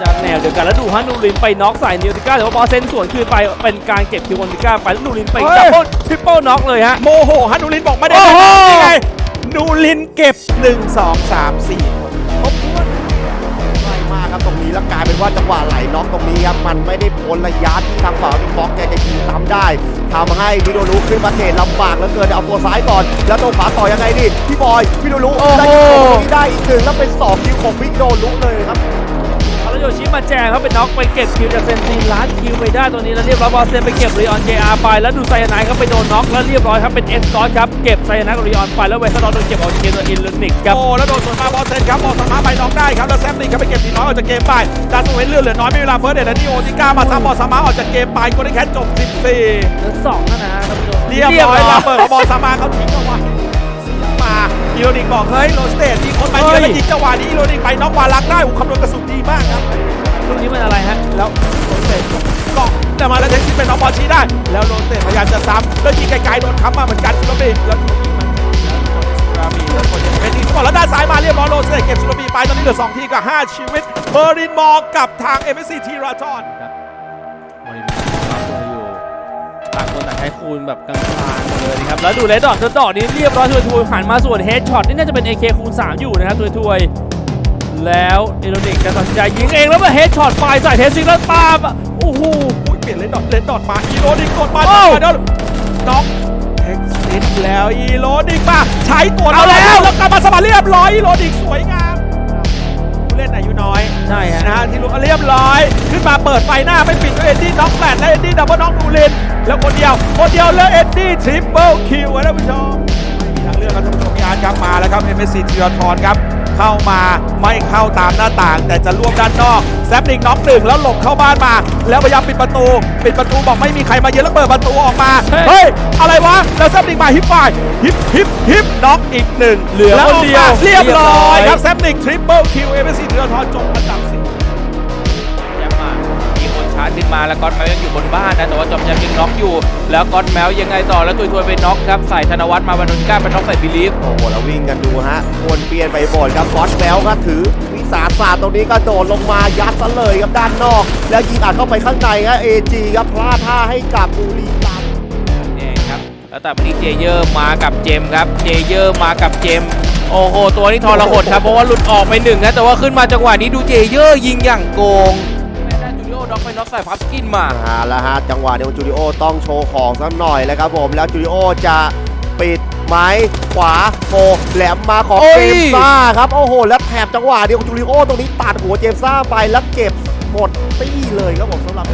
จะแนวเดียวกันแล้วดูฮะนูรินไปน็อกใส่นิวติก้าแต่ว่าบอสเซนสวนคืนไปเป็นการเก็บคิวนิวติก้าไปแล้วนูรินไปเฮ้ยดับเบิลทริปเปิลน็อกเลยฮะโมโหฮะนูรินบอกไม่ได้โอ้โหยังไงนูรินเก็บ 1 2 3 4คนครบถ้วนใกล้มากครับตรงนี้แล้วกลายเป็นว่าจังหวะไหลน็อกตรงนี้ครับมันไม่ได้พ้นระยะที่ทางฝั่งบิ๊กบ็อกแกจะยิงซ้ำได้ทำให้วิโดลุขึ้นมาเทรดลำบากแล้วเกินเอาตัวซ้ายก่อน แล้วตัวขวาต่อยังไงดิพี่บอยวิโดลุโอ้โหได้ยิงตรงนี้ได้อีกหนึ่งแล้วเป็นสองคิวของวิโดลุเลยครับแล้วโยชิมาแจงเขาเป็นน็อกไปเก็บคิวจากเซนซีลัดคิวไปได้ตัวนี้แล้วเรียบร้อยบอสเซนไปเก็บรีออนเจอาไปแล้วดูไซยาไนด์เขาไปโดนน็อกแล้วเรียบร้อยครับเป็นเอสกอตครับเก็บไซยาไนด์กับรีออนไปแล้วเวสต์ดอนโดนเก็บออกจากเกมโดยอินลูนิกครับโอ้แล้วโดนสวนมาบอลเซนครับบอลสามารถไปน็อกได้ครับแล้วแซมลิงครับไปเก็บทีน้อยออกจากเกมไปดาสุเวนเลือดเหลือน้อยไม่มีเวลาเฟิร์สเดนและนิโอติก้ามาซ้ำบอลสามารถออกจากเกมไปก็ได้แค่จบ14เหลือสองนะฮะท่านผู้ชมเรียบร้อยแล้วเปิดของบอลสามารถเขาทิ้งเอาไว้มา อีโรนิกบอกเฮ้ยโรสเตทมีคนมาเยอะแล้วยิงจังหวะนี้อีโรนิกไปน็อกวาลักได้อุ้คำนวณกระสุนดีมากครับลูกนี้มันอะไรฮะแล้วโรสเตทก็แต่มาแล้วเทคนิคเป็นน้องบอลชี้ได้ แล้วโรสเตทพยายามจะซ้ำแล้วยิงไกลๆโดนค้ำมาเหมือนกันสุรบีแล้วดูยิงมันแล้วคนสุราบีแล้วคนยังเป็นดีก่อนแล้วด้านซ้ายมาเรียบร้อยโรสเตทเก็บสุรบีไปตอนนี้เหลือสองทีกับห้าชีวิตเบอร์ลินมอร์กับทาง m อ c ทีราทอนบ ต่างคนต่างใช้คูณแบบกลางๆเลยนะครับ แล้วดูเลดดอทดอทนี้เรียบร้อยทวยทวยๆหันมาส่วนเฮดช็อตนี่น่าจะเป็น AK คูณ3อยู่นะครับทวยทวยๆแล้วเอโรนิกจะตัดสินใจยิงเองแล้วมาเฮดช็อตไฟใส่เทสซิงแล้วปาบอะโอ้โหอุ้ยเปลี่ยนเลนดอทเลนดอทมาอีโรดิกกดมาโอ้เดี๋ยวน้องเท็กซิสแล้วอีโรดิกมาใช้ตัวเอาแล้วแล้วกลับมาสมาเรียบร้อยอีโรดิกสวยงามผู้เล่ นอายุน้อยใช่ฮะนะฮะที่ลูกเรียบร้อย ขึ้นมาเปิดไฟหน้าไม่ปิดด้วยเอ็ดดี้น็อกแปดและเอ็ดดี้ดับเบิลน็อกดูลินแล้วคนเดียว คนเดียวแล้วเอ็ดดี้ทริปเปิลคิวท่านผู้ชมไม่มีทางเลือกครับท่านผู้ชมพี่อาร์ตครับมาแล้วครับเอ็มเอสซีทีรทรครับ เข้ามาไม่เข้าตามหน้าต่าง แต่จะร่วมด้านนอกแซปนิกน็อกหนึ่งแล้วหลบเข้าบ้านมา แล้วพยายามปิดประตู ปิดประตูบอกไม่มีใครมาเยือนแล้วเปิดประตูออกมา เฮ้ยเฮ้ยอะไรวะ แล้วแซปนิกมาฮิปไฟฮิปฮิปฮิปน็อกอีกหนึ่งเหลือแล้วคนเดียวออกมาเรียบร้อยเรียบร้อยครับแซปนิกทริปเปิลคิวเอ็มเอสซีทีรทรจบอันดับสี่แจ็คมา มีคนชาร์จขึ้นมาแล้วก๊อตแมวยังอยู่บนบ้านนะแต่ว่าจอมแจมยังน็อกอยู่ แล้วก๊อตแมวยังไงต่อแล้วตุยทวยไปน็อกครับใส่ธนวัฒน์มาวันนนก้าไปน็อกใส่บิลีฟโอ้โหแล้ววิ่งกันดูฮะวนเปลี่ยนไปบดครับฟอสแบลก็ถือวิสาสะตรงนี้ก็โดดลงมายัดซะเลยครับด้านนอก แล้วยิงอัดเข้าไปข้างในฮะเอจีครับพลาดท่าให้กับบุรีรัมย์นี่ครับแล้วแต่วันนี้เจเยอร์มากับเจมส์ครับเจเยอร์มากับเจมส์โอ้โห ตัวนี้ทรหดครับ เพราะว่าหลุดออกไปหนึ่งนะแต่ว่าขึ้นมาจังหวะนี้ดูเจเยอร์ยิงอย่างโกงไม่ได้จูเลียโอน็อกไปน็อกใส่พับสกินมาอ่าแล้วฮะจังหวะนี้จูดิโอต้องโชว์ของสักหน่อยแล้วครับผมแล้วจูดิโอจะปิดไม้ขวาโผล่แหลมมาของโอ้เจยมส์ซ่าครับโอ้โห แล้วแถบจังหวะเดียวจูดิโอตรงนี้ตัดหัวเจมส์ซ่าไปแล้วเก็บหมดตี้เลยครับผมสำหรับ